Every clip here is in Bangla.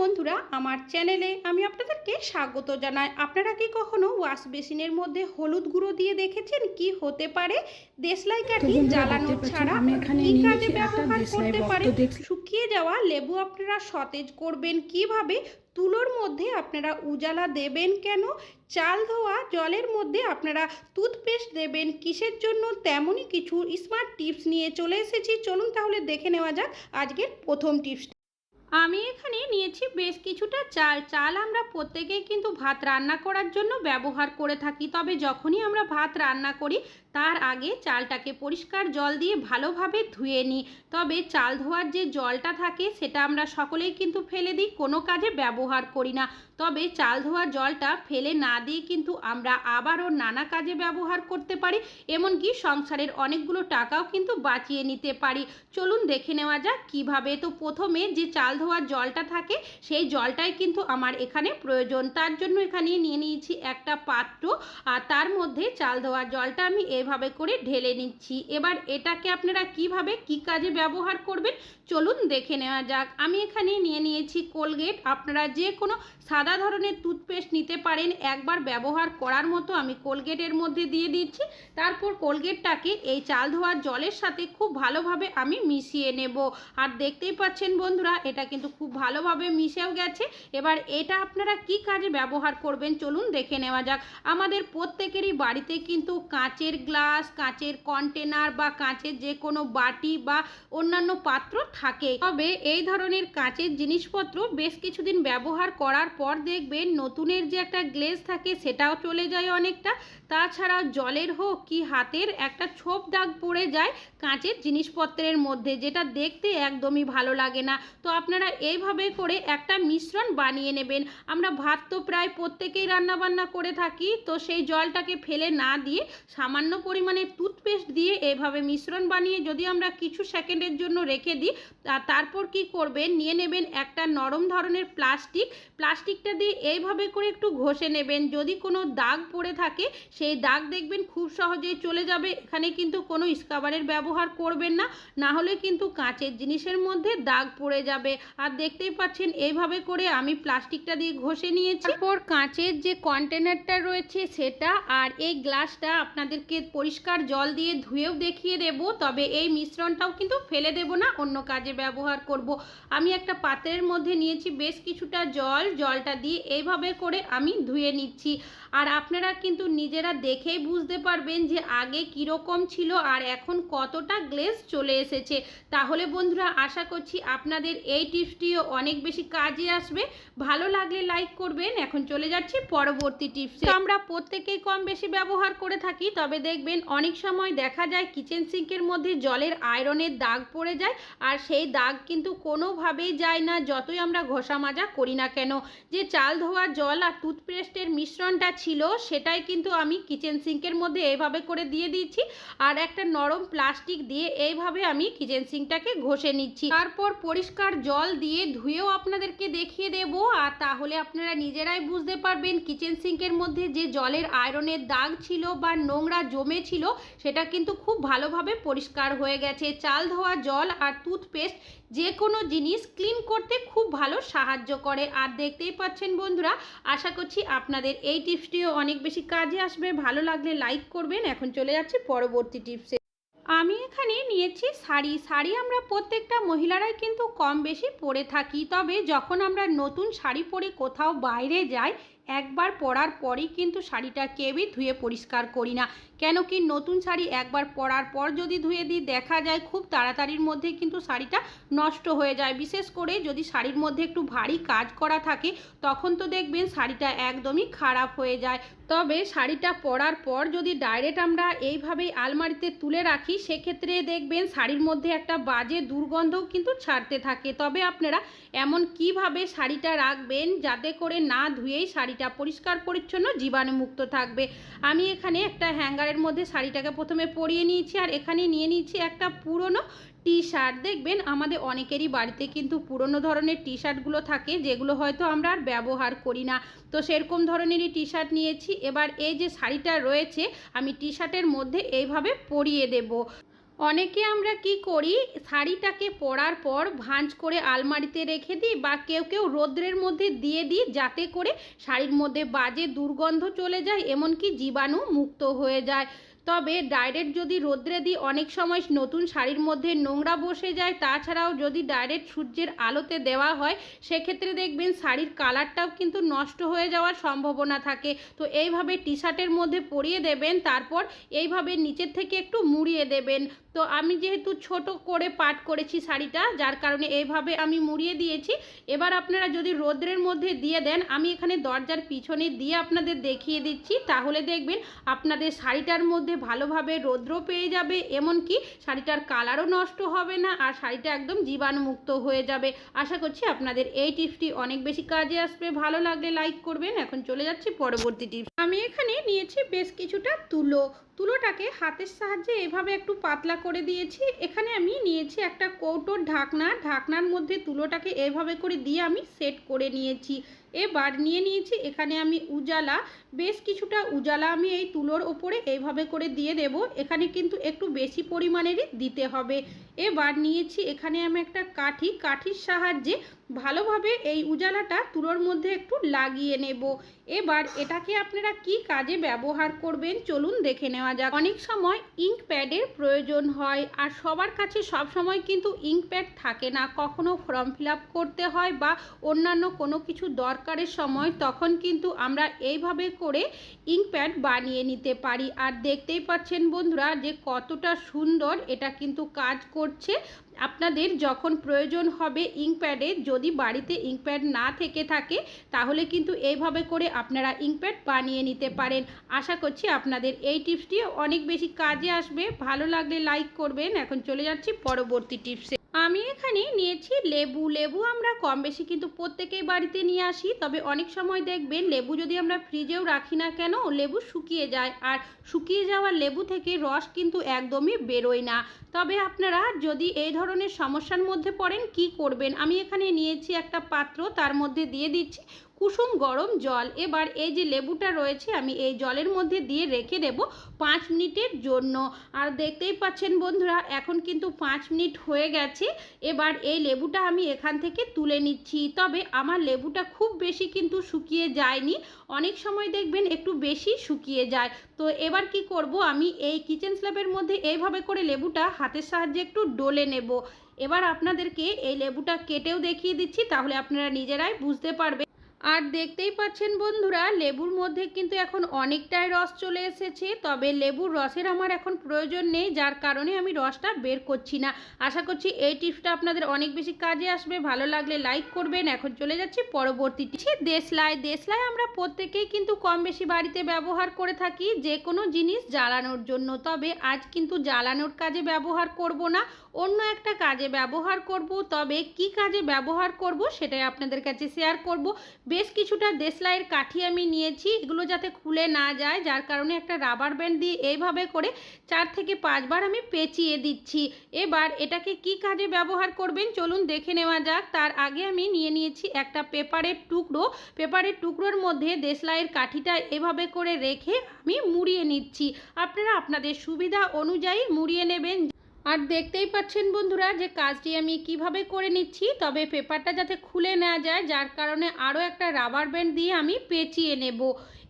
বন্ধুরা আমার চ্যানেলে আমি আপনাদেরকে স্বাগত জানাই। আপনারা কি কখনো ওয়াশ বেসিনের মধ্যে হলুদ গুঁড়ো দিয়ে দেখেছেন? কি হতে পারে? দেশলাই কাঠি জ্বালানো ছাড়া কি কাজে ব্যবহার করতে পারে? শুকিয়ে যাওয়া লেবু আপনারা সতেজ করবেন কীভাবে? তুলোর মধ্যে আপনারা উজালা দেবেন কেন? চাল ধোয়া জলের মধ্যে আপনারা টুথপেস্ট দেবেন কিসের জন্য? তেমনই কিছু স্মার্ট টিপস নিয়ে চলে এসেছি। চলুন তাহলে দেখে নেওয়া যাক আজকের প্রথম টিপস আমি এখানে নিয়েছি বেশ কিছুটা চাল। চাল আমরা প্রত্যেকেই কিন্তু ভাত রান্না করার জন্য ব্যবহার করে থাকি। তবে যখনই আমরা ভাত রান্না করি, তার আগে চালটাকে পরিষ্কার জল দিয়ে ভালোভাবে ধুয়ে নিই। তবে চাল ধোয়ার যে জলটা থাকে, সেটা আমরা সকলেই কিন্তু ফেলে দিই, কোনো কাজে ব্যবহার করি না। তবে চাল ধোয়ার জলটা ফেলে না দিয়ে কিন্তু আমরা আবারও নানা কাজে ব্যবহার করতে পারি। এমনকি সংসারের অনেকগুলো টাকাও কিন্তু বাঁচিয়ে নিতে পারি। চলুন দেখে নেওয়া যাক কীভাবে। তো প্রথমে যে চাল ধোয়ার জলটা থাকে, সেই জলটাই কিন্তু আমার এখানে প্রয়োজন। তার জন্য এখানে নিয়ে নিয়েছি একটা পাত্র আর তার মধ্যে চাল ধোয়ার জলটা আমি এভাবে করে ঢেলে নিচ্ছি। এবার এটাকে আপনারা কীভাবে, কি কাজে ব্যবহার করবেন, চলুন দেখে নেওয়া যাক। আমি এখানে নিয়ে নিয়েছি কোলগেট। আপনারা যে কোনো সাদা ধরনের টুথপেস্ট নিতে পারেন। একবার ব্যবহার করার মতো আমি কোলগেটের মধ্যে দিয়ে দিচ্ছি। তারপর কোলগেটটাকে এই চাল ধোয়ার জলের সাথে খুব ভালোভাবে আমি মিশিয়ে নেব। আর দেখতেই পাচ্ছেন বন্ধুরা, এটা কিন্তু খুব ভালোভাবে মিশেও গেছে। এবার এটা আপনারা কি কাজে ব্যবহার করবেন? চলুন দেখে নেওয়া যাক। আমাদের প্রত্যেকেরই বাড়িতে কিন্তু কাঁচের গ্লাস, কাঁচের কন্টেনার বা কাঁচের যে কোনো বাটি বা অন্যান্য পাত্র থাকে। তবে এই ধরনের কাঁচের জিনিসপত্র বেশ কিছুদিন ব্যবহার করার পর দেখবেন নতুনের যে একটা গ্লেজ থাকে সেটাও চলে যায় অনেকটা। তাছাড়াও জলের হোক কি হাতের একটা ছোপ দাগ পড়ে যায় কাঁচের জিনিসপত্রের মধ্যে, যেটা দেখতে একদমই ভালো লাগে না। তো আপনারা এইভাবে করে একটা মিশ্রণ বানিয়ে নেবেন। আমরা ভাত তো প্রায় প্রত্যেকেই রান্নাবান্না করে থাকি, তো সেই জলটাকে ফেলে না দিয়ে সামান্য পরিমাণে টুথপেস্ট দিয়ে এভাবে মিশ্রণ বানিয়ে যদি আমরা কিছু সেকেন্ডের জন্য রেখে দিই তারপর কি করবেন? নিয়ে নেবেন একটা নরম ধরনের প্লাস্টিক। প্লাস্টিকটা দিয়ে এইভাবে করে একটু ঘষে নেবেন। যদি কোনো দাগ পড়ে থাকে, সেই দাগ দেখবেন খুব সহজেই চলে যাবে। এখানে কিন্তু কোনো স্কাবারের ব্যবহার করবেন না। না হলে কিন্তু কাঁচের জিনিসের মধ্যে দাগ পড়ে যাবে। আর দেখতেই পাচ্ছেন এইভাবে করে আমি প্লাস্টিকটা দিয়ে ঘষে নিয়েছি। তারপর কাঁচের যে কন্টেনারটা রয়েছে সেটা আর এই গ্লাসটা আপনাদেরকে পরিষ্কার জল দিয়ে ধুয়েও দেখিয়ে দেব, তবে এই মিশ্রণটাও কিন্তু ফেলে দেব না, অন্য কাজে ব্যবহার করব। আমি একটা পাত্রের মধ্যে নিয়েছি বেশ কিছুটা জল, জলটা দিয়ে এইভাবে করে আমি ধুয়ে নিচ্ছি। আর আপনারা কিন্তু নিজেরা দেখেই বুঝতে পারবেন যে আগে কীরকম ছিল আর এখন কতটা গ্লেজ চলে এসেছে। তাহলে বন্ধুরা, আশা করছি আপনাদের এই টিপসটিও অনেক বেশি কাজে আসবে। ভালো লাগলে লাইক করবেন। এখন চলে যাচ্ছি পরবর্তী টিপসে। আমরা প্রত্যেকেই কম বেশি ব্যবহার করে থাকি, তবে দেখবেন অনেক সময় দেখা যায় কিচেন সিঙ্কের মধ্যে জলের আয়রনের দাগ পড়ে যায়, আর সেই দাগ কিন্তু কোনোভাবেই যায় না, যতই আমরা ঘষা মাজা করি না কেন। যে চাল ধোয়া জল আর টুথপেস্টের মিশ্রণটা ছিল, সেটাই কিন্তু আমি কিচেন সিঙ্কের মধ্যে এইভাবে করে দিয়ে দিচ্ছি আর একটা নরম প্লাস্টিক দিয়ে এইভাবে আমি কিচেন সিঙ্কটাকে ঘষে নিচ্ছি। তারপর পরিষ্কার জল দিয়ে ধুয়েও আপনাদেরকে দেখিয়ে দেব। আর তাহলে আপনারা নিজেরাই বুঝতে পারবেন কিচেন সিঙ্কের মধ্যে যে জলের আয়রনের দাগ ছিল বা নোংরা জমে ছিল, সেটা কিন্তু খুব ভালোভাবে পরিষ্কার হয়ে গেছে। চাল ধোয়া জল আর টুথপেস্ট যে কোনো জিনিস ক্লিন করতে খুব ভালো সাহায্য করে। আর দেখতেই পাচ্ছেন বন্ধুরা, আশা করছি আপনাদের এই টিপসটিও অনেক বেশি কাজে আসবে। ভালো লাগলে লাইক করবেন। এখন চলে যাচ্ছে পরবর্তী টিপসে আমি এখানে নিয়েছি শাড়ি। শাড়ি আমরা প্রত্যেকটা মহিলারাই কিন্তু কম বেশি পরে থাকি। তবে যখন আমরা নতুন শাড়ি পরে কোথাও বাইরে যাই, একবার পরার পরেই কিন্তু শাড়িটা কেউই ধুয়ে পরিষ্কার করি না। কেন কি নতুন শাড়ি একবার পরার পর যদি ধুয়ে দিই, দেখা যায় খুব তাড়াতাড়ির মধ্যে কিন্তু শাড়িটা নষ্ট হয়ে যায়। বিশেষ করে যদি শাড়ির মধ্যে একটু ভারী কাজ করা থাকে, তখন তো দেখবেন শাড়িটা একদমই খারাপ হয়ে যায়। তবে শাড়িটা পরার পর যদি ডাইরেক্ট আমরা এইভাবেই আলমারিতে তুলে রাখি, সেক্ষেত্রে দেখবেন শাড়ির মধ্যে একটা বাজে দুর্গন্ধও কিন্তু ছাড়তে থাকে। তবে আপনারা এমন কীভাবে শাড়িটা রাখবেন যাতে করে না ধুয়েই শাড়িটা পরিষ্কার, পরিচ্ছন্ন, জীবাণুমুক্ত থাকবে? আমি এখানে একটা হ্যাঙ্গারের মধ্যে শাড়িটাকে প্রথমে পরিয়ে নিয়েছি আর এখানে নিয়ে নিয়েছি একটা পুরনো টি শার্ট দেখবেন, আমাদের অনেকেরই বাড়িতে কিন্তু পুরনো ধরনের টি শার্টগুলো থাকে, যেগুলো হয়তো আমরা আর ব্যবহার করি না। তো সেরকম ধরনেরই টি শার্ট নিয়েছি। এবার এই যে শাড়িটা রয়েছে, আমি টি শার্টের মধ্যে এইভাবে পরিয়ে দেব। অনেকে আমরা কি করি, শাড়িটাকে পরার পর ভাঁজ করে আলমারিতে রেখে দিই বা কেউ কেউ রৌদ্রের মধ্যে দিয়ে দিই, যাতে করে শাড়ির মধ্যে বাজে দুর্গন্ধ চলে যায়, এমনকি জীবাণু মুক্ত হয়ে যায়। তবে ডাইরেক্ট যদি রোদ্রে দিই, অনেক সময় নতুন শাড়ির মধ্যে নোংরা বসে যায়, তাছাড়াও যদি ডাইরেক্ট সূর্যের আলোতে দেওয়া হয়, সেক্ষেত্রে দেখবেন শাড়ির কালারটাও কিন্তু নষ্ট হয়ে যাওয়ার সম্ভাবনা থাকে। তো এইভাবে টি শার্টের মধ্যে পরিয়ে দেবেন, তারপর এইভাবে নিচের থেকে একটু মুড়িয়ে দেবেন। তো আমি যেহেতু ছোট করে পাট করেছি শাড়িটা, যার কারণে এইভাবে আমি মুড়িয়ে দিয়েছি। এবার আপনারা যদি রোদ্রের মধ্যে দিয়ে দেন, আমি এখানে দরজার পিছনে দিয়ে আপনাদের দেখিয়ে দিচ্ছি। তাহলে দেখবেন আপনাদের শাড়িটার মধ্যে ভালোভাবে রৌদ্র পেয়ে যাবে, এমনকি শাড়িটার কালারও নষ্ট হবে না, আর শাড়িটা একদম জীবাণুমুক্ত হয়ে যাবে। আশা করছি আপনাদের এই টিপসটি অনেক বেশি কাজে আসবে। ভালো লাগলে লাইক করবেন। এখন চলে যাচ্ছি পরবর্তী টিপস। আমি এখানে নিয়েছি বেশ কিছুটা তুলো। তুলোটাকে হাতের সাহায্যে এভাবে একটু পাতলা করে দিয়েছি। এখানে আমি নিয়েছি একটা কৌটোর ঢাকনা। ঢাকনার মধ্যে তুলোটাকে এভাবে করে দিয়ে আমি সেট করে নিয়েছি। এবার নিয়ে নিয়েছি, এখানে আমি উজালা, বেশ কিছুটা উজালা আমি এই তুলোর ওপরে এইভাবে করে দিয়ে দেব, এখানে কিন্তু একটু বেশি পরিমাণেরই দিতে হবে। এবার নিয়েছি, এখানে আমি একটা কাঠি, কাঠির সাহায্যে ভালোভাবে এই উজালাটা তুলোর মধ্যে একটু লাগিয়ে নেব। এবার এটাকে আপনারা কি কাজে ব্যবহার করবেন চলুন দেখে নেওয়া যাক। অনেক সময় ইঙ্ক প্যাডের প্রয়োজন হয়, আর সবার কাছে সব সময় কিন্তু ইঙ্ক প্যাড থাকে না। কখনো ফর্ম ফিল করতে হয় বা অন্যান্য কোনো কিছু দরকারের সময় তখন কিন্তু আমরা এইভাবে করে ইঙ্ক প্যাড বানিয়ে নিতে পারি। আর দেখতেই পাচ্ছেন বন্ধুরা যে কতটা সুন্দর এটা কিন্তু কাজ করছে। আপনাদের যখন প্রয়োজন হবে ইঙ্ক ইঙ্কপ্যাডে যদি বাড়িতে ইঙ্কপ্যাড না থেকে থাকে, তাহলে কিন্তু এইভাবে করে আপনারা ইঙ্কপ্যাড বানিয়ে নিতে পারেন। আশা করছি আপনাদের এই টিপসটি অনেক বেশি কাজে আসবে। ভালো লাগলে লাইক করবেন। এখন চলে যাচ্ছি পরবর্তী টিপসে। আমি এখানে নিয়েছি লেবু। লেবু আমরা কম বেশি কিন্তু প্রত্যেকেই বাড়িতে নিয়ে আসি, তবে অনেক সময় দেখবেন লেবু যদি আমরা ফ্রিজেও রাখি না কেন, লেবু শুকিয়ে যায়। আর শুকিয়ে যাওয়া লেবু থেকে রস কিন্তু একদমই বেরোয় না। তবে আপনারা যদি এই ধরনের সমস্যার মধ্যে পড়েন, কি করবেন? আমি এখানে নিয়েছি একটা পাত্র, তার মধ্যে দিয়ে দিচ্ছি কুসুম গরম জল। এবার এই যে লেবুটা রয়েছে, আমি এই জলের মধ্যে দিয়ে রেখে দেব পাঁচ মিনিটের জন্য। আর দেখতেই পাচ্ছেন বন্ধুরা, এখন কিন্তু পাঁচ মিনিট হয়ে গেছে। এবার এই লেবুটা আমি এখান থেকে তুলে নিচ্ছি। তবে আমার লেবুটা খুব বেশি কিন্তু শুকিয়ে যায়নি। অনেক সময় দেখবেন একটু বেশি শুকিয়ে যায়। তো এবার কি করব, আমি এই কিচেন স্ল্যাবের মধ্যে এইভাবে করে লেবুটা হাতের সাহায্যে একটু ডলে নেব। এবার আপনাদেরকে এই লেবুটা কেটেও দেখিয়ে দিচ্ছি, তাহলে আপনারা নিজেরাই বুঝতে পারবেন। আর দেখতেই পাচ্ছেন বন্ধুরা, লেবুর মধ্যে কিন্তু এখন অনেকটাই রস চলে এসেছে, তবে লেবুর রসের আমার এখন প্রয়োজন নেই, যার কারণে আমি রসটা বের করছি না। আশা করছি এই টিপসটা আপনাদের অনেক বেশি কাজে আসবে, ভালো লাগলে লাইক করবেন। এখন চলে যাচ্ছি পরবর্তী দেশলাই দেশলাই আমরা প্রত্যেকেই কিন্তু কম বেশি বাড়িতে ব্যবহার করে থাকি, যে কোনো জিনিস জ্বালানোর জন্য, তবে আজ কিন্তু জ্বালানোর কাজে ব্যবহার করব না। অন্য একটা কাজে ব্যবহার করব, তবে কি কাজে ব্যবহার করব সেটাই আপনাদের কাছে শেয়ার করব। বেশ কিছুটা দেশলাইয়ের কাঠি আমি নিয়েছি, এগুলো যাতে খুলে না যায়, যার কারণে একটা রাবার ব্যান্ড দিয়ে এইভাবে করে চার থেকে পাঁচবার আমি পেঁচিয়ে দিচ্ছি। এবার এটাকে কি কাজে ব্যবহার করবেন চলুন দেখে নেওয়া যাক। তার আগে আমি নিয়ে নিয়েছি একটা পেপারের টুকরো। পেপারের টুকরোর মধ্যে দেশলাইয়ের কাঠিটা এভাবে করে রেখে আমি মুড়িয়ে নিচ্ছি। আপনারা আপনাদের সুবিধা অনুযায়ী মুড়িয়ে নেবেন। আর দেখতেই পাচ্ছেন বন্ধুরা যে কাজটি আমি কীভাবে করে নিচ্ছি, তবে পেপারটা যাতে খুলে নেওয়া যায়, যার কারণে আরও একটা রাবার ব্যান্ড দিয়ে আমি পেঁচিয়ে নেব।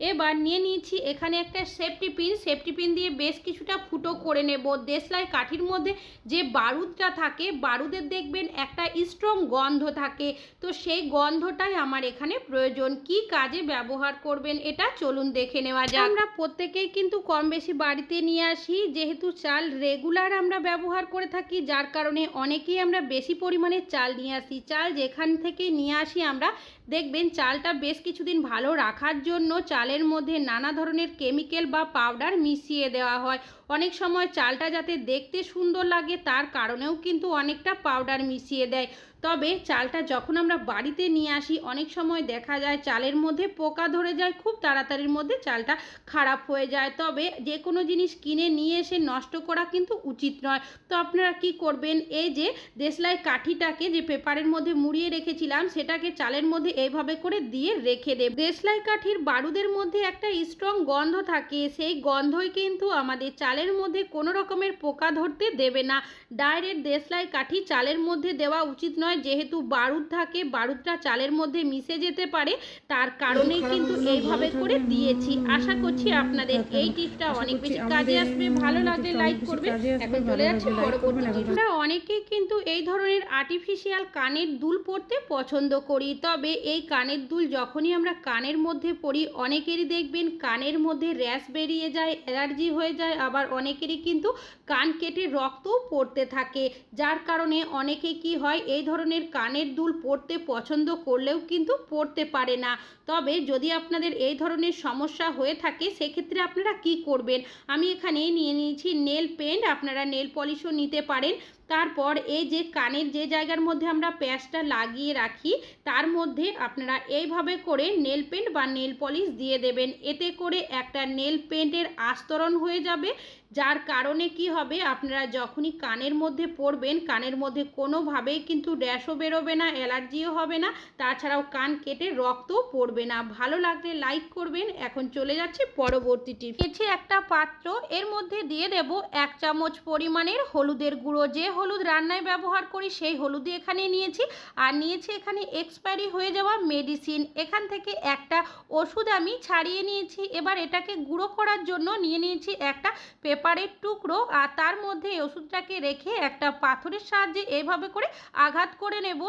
এবার নিয়ে নিয়েছি এখানে একটা সেফটি পিন সেফটি পিন দিয়ে বেশ কিছুটা ফুটো করে নেব। দেশলাই কাঠির মধ্যে যে বারুদটা থাকে, বারুদের দেখবেন একটা স্ট্রং গন্ধ থাকে। তো সেই গন্ধটাই আমার এখানে প্রয়োজন। কি কাজে ব্যবহার করবেন এটা চলুন দেখে নেওয়া যায় আমরা প্রত্যেকেই কিন্তু কম বেশি বাড়িতে নিয়ে আসি। যেহেতু চাল রেগুলার আমরা ব্যবহার করে থাকি, যার কারণে অনেকেই আমরা বেশি পরিমাণে চাল নিয়ে আসি। চাল যেখান থেকে নিয়ে আসি আমরা, দেখবেন চালটা বেশ কিছুদিন ভালো রাখার জন্য চালের মধ্যে নানা ধরনের কেমিক্যাল বা পাউডার মিশিয়ে দেওয়া হয়। অনেক সময় চালটা যাতে দেখতে সুন্দর লাগে তার কারণেও কিন্তু অনেকটা পাউডার মিশিয়ে দেয়। তবে চালটা যখন আমরা বাড়িতে নিয়ে আসি, অনেক সময় দেখা যায় চালের মধ্যে পোকা ধরে যায়, খুব তাড়াতাড়ির মধ্যে চালটা খারাপ হয়ে যায়। তবে যে কোনো জিনিস কিনে নিয়ে এসে নষ্ট করা কিন্তু উচিত নয়। তো আপনারা কি করবেন? এই যে দেশলাই কাঠিটাকে যে পেপারের মধ্যে মুড়িয়ে রেখেছিলাম, সেটাকে চালের মধ্যে এইভাবে করে দিয়ে রেখে দেব। দেশলাই কাঠির বারুদের মধ্যে একটা স্ট্রং গন্ধ থাকে। সেই গন্ধই কিন্তু আমাদের চালের মধ্যে কোনো রকমের পোকা ধরতে দেবে না। ডাইরেক্ট দেশলাই কাঠি চালের মধ্যে দেওয়া উচিত নয় যেহেতু বারুদ থাকে বারুদটা চালের মধ্যে মিশে যেতে পারে তার কারণেই কিন্তু এইভাবে করে দিয়েছি। আশা করছি আপনাদের এই টিপসটা অনেক বেশি কাজে আসবে। ভালো লাগলে লাইক করবে এখন চলে যাচ্ছে পরবর্তী আমরা অনেকেই কিন্তু এই ধরনের আর্টিফিশিয়াল কানের দুল পরতে পছন্দ করি তবে এই কানের দুল যখনই আমরা কানের মধ্যে পড়ি অনেকেরই দেখবেন কানের মধ্যে র্যাশ বেরিয়ে যায় অ্যালার্জি হয়ে যায় আবার অনেকেরই কিন্তু কান কেটে রক্তও পড়তে থাকে। যার কারণে অনেকে কি হয়, এই ধরনের কানের দুল পড়তে পছন্দ করলেও কিন্তু পড়তে পারে না। তবে যদি আপনাদের এই ধরনের সমস্যা হয়ে থাকে, সেক্ষেত্রে আপনারা কি করবেন? আমি এখানে নিয়ে নিয়েছি নেল পেন্ট, আপনারা নেল পলিশও নিতে পারেন। তারপর এই যে কানের যে জায়গার মধ্যে আমরা প্যাচটা লাগিয়ে রাখি, তার মধ্যে আপনারা এইভাবে করে নেল পেন্ট বা নেল পলিশ দিয়ে দেবেন। এতে করে একটা নেল পেন্টের আস্তরণ হয়ে যাবে যার কারণে কি হবে? আপনারা যখনই কানের মধ্যে পরবেন কানের মধ্যে কোনোভাবেই কিন্তু র্যাশও বেরোবে না, অ্যালার্জিও হবে না। তাছাড়াও কান কেটে রক্তও পড়বে না। ভালো লাগলে লাইক করবেন। এখন চলে যাচ্ছে পরবর্তী টিপ। একটা পাত্র এর মধ্যে দিয়ে দেব এক চামচ পরিমাণের হলুদের গুঁড়ো। যে হলুদ রান্নায় ব্যবহার করি, সেই হলুদই এখানে নিয়েছি। আর নিয়েছি এখানে এক্সপায়ারি হয়ে যাওয়া মেডিসিন। এখান থেকে একটা ওষুধ আমি ছাড়িয়ে নিয়েছি। এবার এটাকে গুঁড়ো করার জন্য নিয়ে নিয়েছি একটা পেপারের টুকরো আর তার মধ্যে এই ওষুধটাকে রেখে একটা পাথরের সাহায্যে এভাবে করে আঘাত করে নেব।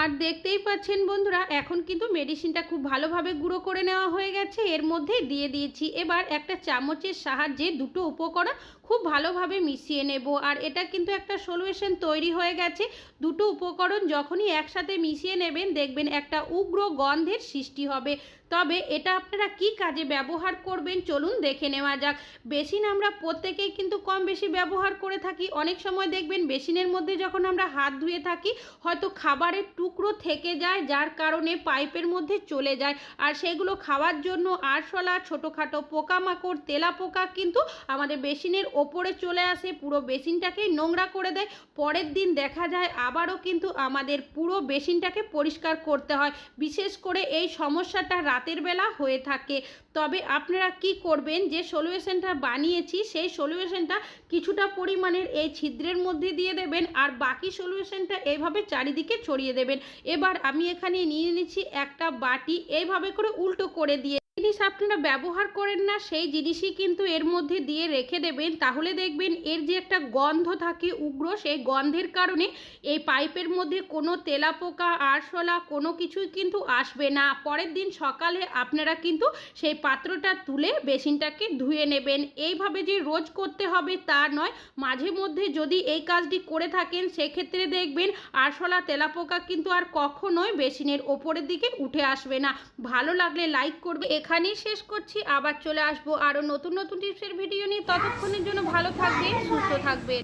আর দেখতেই পাচ্ছেন বন্ধুরা, এখন কিন্তু মেডিসিনটা খুব ভালোভাবে গুঁড়ো করে নেওয়া হয়ে গেছে। এর মধ্যে দিয়ে দিয়েছি এবার একটা চামচের সাহায্যে দুটো উপকরণ খুব ভালোভাবে মিশিয়ে নেব। আর এটা কিন্তু একটা সলিউশন তৈরি হয়ে গেছে। দুটো উপকরণ যখনই একসাথে মিশিয়ে নেবেন, দেখবেন একটা উগ্র গন্ধের সৃষ্টি হবে। তবে এটা আপনারা কি কাজে ব্যবহার করবেন চলুন দেখে নেওয়া যাক। বেসিন আমরা প্রত্যেকেই কিন্তু কম বেশি ব্যবহার করে থাকি। অনেক সময় দেখবেন বেসিনের মধ্যে যখন আমরা হাত ধুয়ে থাকি, হয়তো খাবারের টুকরো থেকে যায়, যার কারণে পাইপের মধ্যে চলে যায়। আর সেগুলো খাওয়ার জন্য আরশোলা, ছোটোখাটো পোকামাকড় তেলা পোকা কিন্তু আমাদের বেসিনের ওপরে চলে আসে, পুরো বেসিনটাকেই নোংরা করে দেয়। পরের দিন দেখা যায় আবারও কিন্তু আমাদের পুরো বেসিনটাকে পরিষ্কার করতে হয়। বিশেষ করে এই সমস্যাটা রাতের বেলা হয়ে থাকে। তবে আপনারা কি করবেন? যে সলিউশনটা বানিয়েছি, সেই সলিউশনটা কিছুটা পরিমাণের এই ছিদ্রের মধ্যে দিয়ে দেবেন আর বাকি সলিউশনটা এইভাবে চারিদিকে ছড়িয়ে দেবেন। এবার আমি এখানে নিয়ে নিচ্ছি একটা বাটি। এইভাবে করে উল্টো করে দিয়ে জিনিস আপনারা ব্যবহার করেন না, সেই জিনিসই কিন্তু এর মধ্যে দিয়ে রেখে দেবেন। তাহলে দেখবেন এর যে একটা গন্ধ থাকে উগ্র, সেই গন্ধের কারণে এই পাইপের মধ্যে কোনো তেলাপোকা, আরশোলা কোনো কিছুই কিন্তু আসবে না। পরের দিন সকালে আপনারা কিন্তু সেই পাত্রটা তুলে বেসিনটাকে ধুয়ে নেবেন। এইভাবে যে রোজ করতে হবে তা নয়, মাঝে মধ্যে যদি এই কাজটি করে থাকেন, সেক্ষেত্রে দেখবেন আরশোলা, তেলাপোকা কিন্তু আর কখনোই বেসিনের ওপরের দিকে উঠে আসবে না। ভালো লাগলে লাইক করবে। এখানেই শেষ করছি। আবার চলে আসব আরও নতুন নতুন টিপসের ভিডিও নিয়ে। ততক্ষণের জন্য ভালো থাকবেন, সুস্থ থাকবেন।